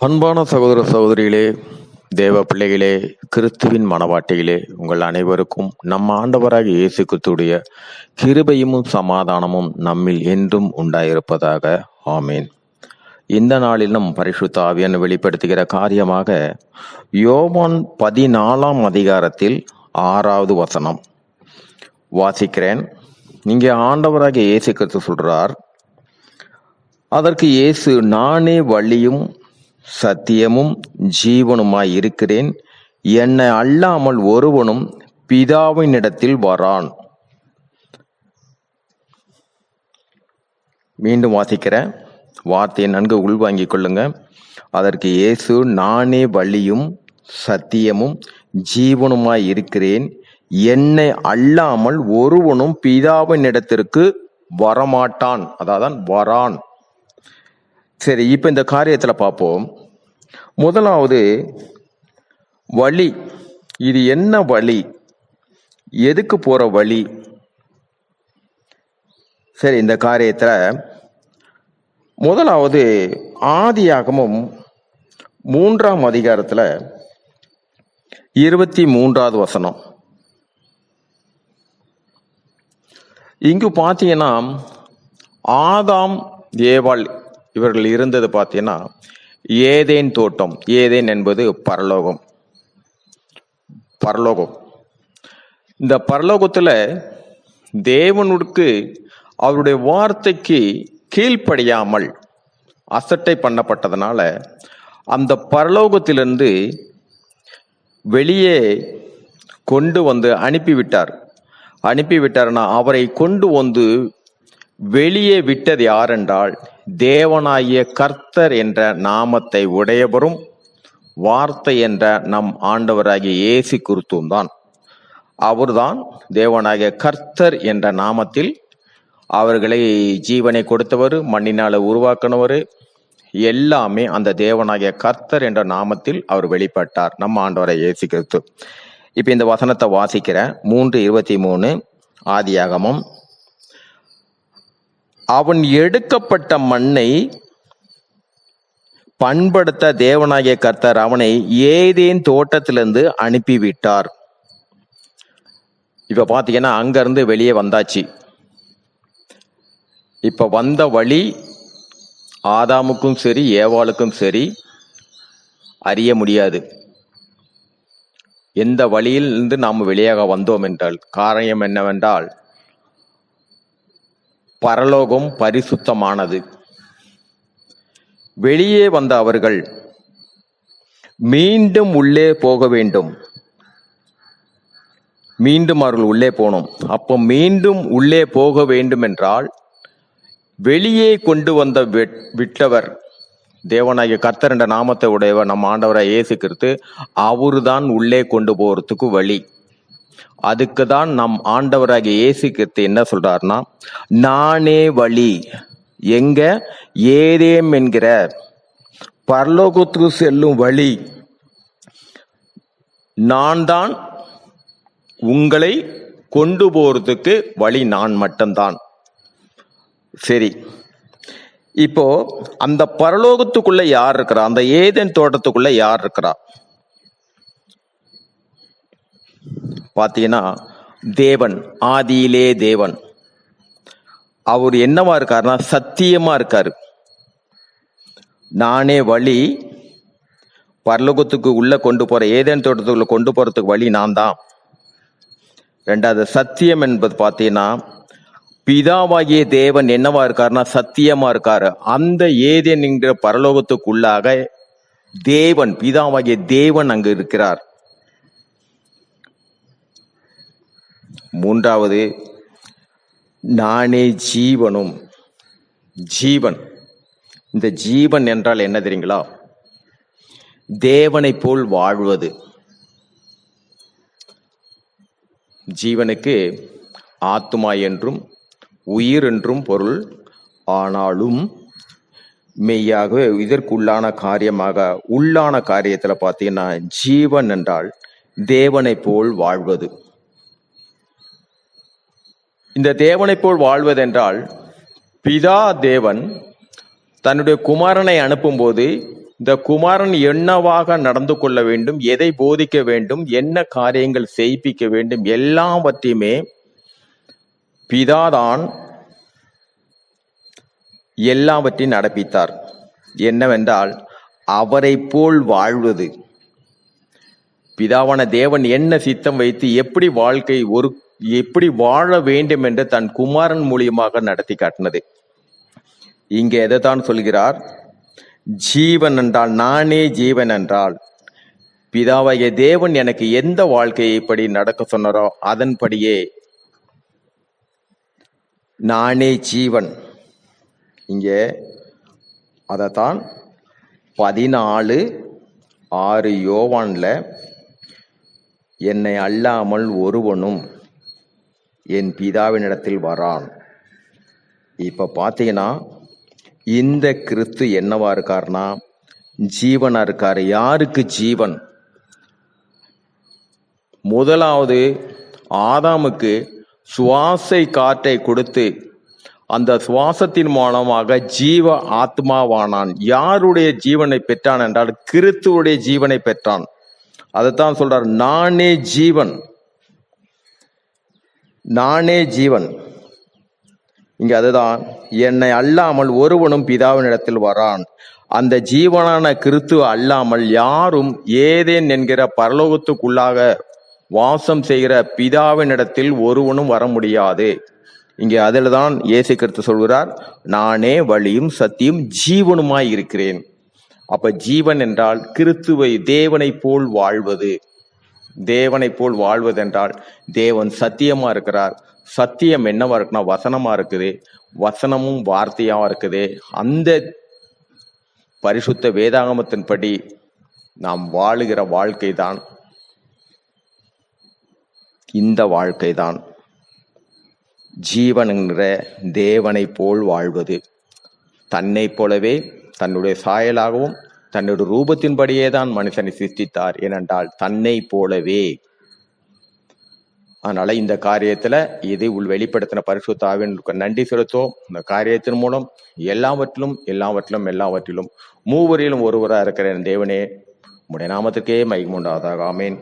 அன்பான சகோதர சகோதரிகளே தேவ பிள்ளைகளே கிறிஸ்துவின் மனவாட்டிகளே உங்கள் அனைவருக்கும் நம் ஆண்டவராக இயேசு கிறிஸ்துடைய கிருபையும் சமாதானமும் நம்மில் என்றும் உண்டாயிருப்பதாக. ஆமேன். இந்த நாளிலும் பரிசுத்த ஆவியன் வெளிப்படுத்துகிற காரியமாக யோவான் பதினாலாம் அதிகாரத்தில் ஆறாவது வசனம். வாசிக்கிறேன். இங்கே ஆண்டவராக இயேசு கிறிஸ்து சொல்றார் அதற்கு இயேசு நானே வழியும் சத்தியமும் ஜீவனுமாய் இருக்கிறேன். என்னை அல்லாமல் ஒருவனும் பிதாவினிடத்தில் வரான். மீண்டும் வாசிக்கிறேன். வார்த்தையை நன்கு உள்வாங்கிக் கொள்ளுங்க. அதற்கு இயேசு நானே வழியும் சத்தியமும் ஜீவனுமாய் இருக்கிறேன். என்னை அல்லாமல் ஒருவனும் பிதாவின் இடத்திற்கு வரமாட்டான். அதான் வரான். சரி இப்போ இந்த காரியத்தில் பார்ப்போம். முதலாவது வழி. இது என்ன வழி? எதுக்கு போகிற வழி? சரி இந்த காரியத்தில் முதலாவது ஆதியாகமும் மூன்றாம் அதிகாரத்தில் இருபத்தி மூன்றாவது வசனம். இங்கு பார்த்தீங்கன்னா ஆதாம் ஏவாள் இவர்கள் இருந்தது பார்த்தீங்கன்னா ஏதேன் தோட்டம். ஏதேன் என்பது பரலோகம். பரலோகம். இந்த பரலோகத்தில் தேவனுக்கு அவருடைய வார்த்தைக்கு கீழ்ப்படியாமல் அசட்டை பண்ணப்பட்டதுனால அந்த பரலோகத்திலிருந்து வெளியே கொண்டு வந்து அனுப்பிவிட்டார். அனுப்பிவிட்டார்னா அவரை கொண்டு வந்து வெளியே விட்டது யாரென்றால் தேவனாகிய கர்த்தர் என்ற நாமத்தை உடையவரும் வார்த்தை என்ற நம் ஆண்டவராகிய இயேசு கிறிஸ்துவும் தான். அவர்தான் தேவனாகிய கர்த்தர் என்ற நாமத்தில் அவர்களை ஜீவனை கொடுத்தவர் மண்ணினால உருவாக்கினவர் எல்லாமே அந்த தேவனாகிய கர்த்தர் என்ற நாமத்தில் அவர் வெளிப்பட்டார் நம்ம ஆண்டவரை இயேசு கிறிஸ்து. இப்போ இந்த வசனத்தை வாசிக்கிற மூன்று இருபத்தி மூணு ஆதியாகமம் அவன் எடுக்கப்பட்ட மண்ணை பண்படுத்த தேவனாகிய கர்த்தர் அவனை ஏதேன் தோட்டத்திலிருந்து அனுப்பிவிட்டார். இப்ப பாத்தீங்கன்னா அங்கிருந்து வெளியே வந்தாச்சு. இப்ப வந்த வழி ஆதாமுக்கும் சரி ஏவாளுக்கும் சரி அறிய முடியாது. எந்த வழியில் இருந்து நாம் வெளியாக வந்தோம் என்றால் காரணம் என்னவென்றால் பரலோகம் பரிசுத்தமானது. வெளியே வந்த அவர்கள் மீண்டும் உள்ளே போக வேண்டும். மீண்டும் அவர்கள் உள்ளே போனோம் அப்போ மீண்டும் உள்ளே போக வேண்டும் என்றால் வெளியே கொண்டு வந்த விட்டவர் தேவனாகிய கர்த்தர் என்ற நாமத்தை உடையவர் நம் ஆண்டவராக இயேசு கிறிஸ்து அவருதான் உள்ளே கொண்டு போறதுக்கு வழி. அதுக்கு தான் நம் ஆண்டவராகிய இயேசு கிறிஸ்து என்ன சொல்றாருன்னா நானே வழி. எங்க? ஏதேம் என்கிற. பரலோகத்துக்கு செல்லும் வழி. நான் தான் உங்களை கொண்டு போறதுக்கு வழி. நான் மட்டும்தான். சரி. இப்போ அந்த பரலோகத்துக்குள்ள யார் இருக்கிறா? அந்த ஏதேன் தோட்டத்துக்குள்ள யார் இருக்கிறா? பார்த்தீங்கன்னா தேவன் ஆதியிலே தேவன். அவர் என்னவா இருக்காருன்னா சத்தியமா இருக்காரு. நானே வழி பரலோகத்துக்கு உள்ள கொண்டு போற ஏதேன் தோட்டத்துக்குள்ள கொண்டு போறதுக்கு வழி நான் தான் ரெண்டாவது சத்தியம் என்பது பார்த்தீங்கன்னா பிதாவாகிய தேவன் என்னவா இருக்காருன்னா சத்தியமா இருக்காரு. அந்த ஏதேன் என்கிற பரலோகத்துக்குள்ளாக தேவன் பிதாவாகிய தேவன் அங்கு இருக்கிறார். மூன்றாவது நானே ஜீவனும் ஜீவன். இந்த ஜீவன் என்றால் என்ன தெரியுங்களா? தேவனைப் போல் வாழ்வது. ஜீவனுக்கு ஆத்துமா என்றும் உயிர் என்றும் பொருள். ஆனாலும் மெய்யாகவே இதற்குள்ளான காரியமாக உள்ளான காரியத்தில் பார்த்தீங்கன்னா ஜீவன் என்றால் தேவனைப் போல் வாழ்வது. இந்த தேவனைப் போல் வாழ்வதென்றால் பிதா தேவன் தன்னுடைய குமாரனை அனுப்பும்போது இந்த குமாரன் என்னவாக நடந்து கொள்ள வேண்டும் எதை போதிக்க வேண்டும் என்ன காரியங்கள் செய்ப்பிக்க வேண்டும் எல்லாவற்றையுமே பிதாதான் எல்லாவற்றையும் நடப்பித்தார். என்னவென்றால் அவரை போல் வாழ்வது. பிதாவான தேவன் என்ன சித்தம் வைத்து எப்படி வாழ்க்கை ஒரு எப்படி வாழ வேண்டும் என்று தன் குமாரன் மூலியமாக நடத்தி காட்டினது. இங்கே எதைத்தான் சொல்கிறார்? ஜீவன் என்றால் நானே ஜீவன் என்றால் பிதாவாகிய தேவன் எனக்கு எந்த வாழ்க்கையை இப்படி நடக்க சொன்னாரோ அதன்படியே நானே ஜீவன். இங்கே அதைத்தான் பதினாலு ஆறு யோவான்ல என்னை அல்லாமல் ஒருவனும் என் பிதாவினிடத்தில் வரான். இப்போ பார்த்தீங்கன்னா இந்த கிறிஸ்து என்னவா இருக்காருன்னா ஜீவனா இருக்கார். யாருக்கு ஜீவன்? முதலாவது ஆதாமுக்கு சுவாசை காற்றை கொடுத்து அந்த சுவாசத்தின் மூலமாக ஜீவ ஆத்மாவானான். யாருடைய ஜீவனை பெற்றான் என்றால் கிறித்துவுடைய ஜீவனை பெற்றான். அதைத்தான் சொல்றார் நானே ஜீவன். நானே ஜீவன். இங்க அதுதான் என்னை அல்லாமல் ஒருவனும் பிதாவினிடத்தில் வரான். அந்த ஜீவனான கிறிஸ்துவ அல்லாமல் யாரும் ஏதேன் என்கிற பரலோகத்துக்குள்ளாக வாசம் செய்கிற பிதாவினிடத்தில் ஒருவனும் வர முடியாது. இங்கே அதில் தான் இயேசு கிறிஸ்து சொல்கிறார் நானே வழியும் சத்தியும் ஜீவனுமாய் இருக்கிறேன். அப்ப ஜீவன் என்றால் கிறித்துவை தேவனை போல் வாழ்வது. தேவனை போல் வாழ்வதென்றால் தேவன் சத்தியமா இருக்கிறார். சத்தியம் என்னவா இருக்குன்னா வசனமா இருக்குது. வசனமும் வார்த்தையா இருக்குது. அந்த பரிசுத்த வேதாகமத்தின்படி நாம் வாழுகிற வாழ்க்கை தான் இந்த வாழ்க்கை தான் ஜீவன் என்கிற தேவனை போல் வாழ்வது. தன்னை போலவே தன்னுடைய சாயலாகவும் தன்னுடைய ரூபத்தின்படியே தான் மனுஷனை சிருஷ்டித்தார் ஏனென்றால் தன்னை போலவே. அதனால இந்த காரியத்துல இதை உள் வெளிப்படுத்தின பரிசுத்தாவின் நன்றி செலுத்தோம் இந்த காரியத்தின் மூலம் எல்லாவற்றிலும் எல்லாவற்றிலும் எல்லாவற்றிலும் மூவரிலும் ஒருவராக இருக்கிற என் தேவனே உடைய நாமத்துக்கே மகிமுண்டாதாக ஆமேன்.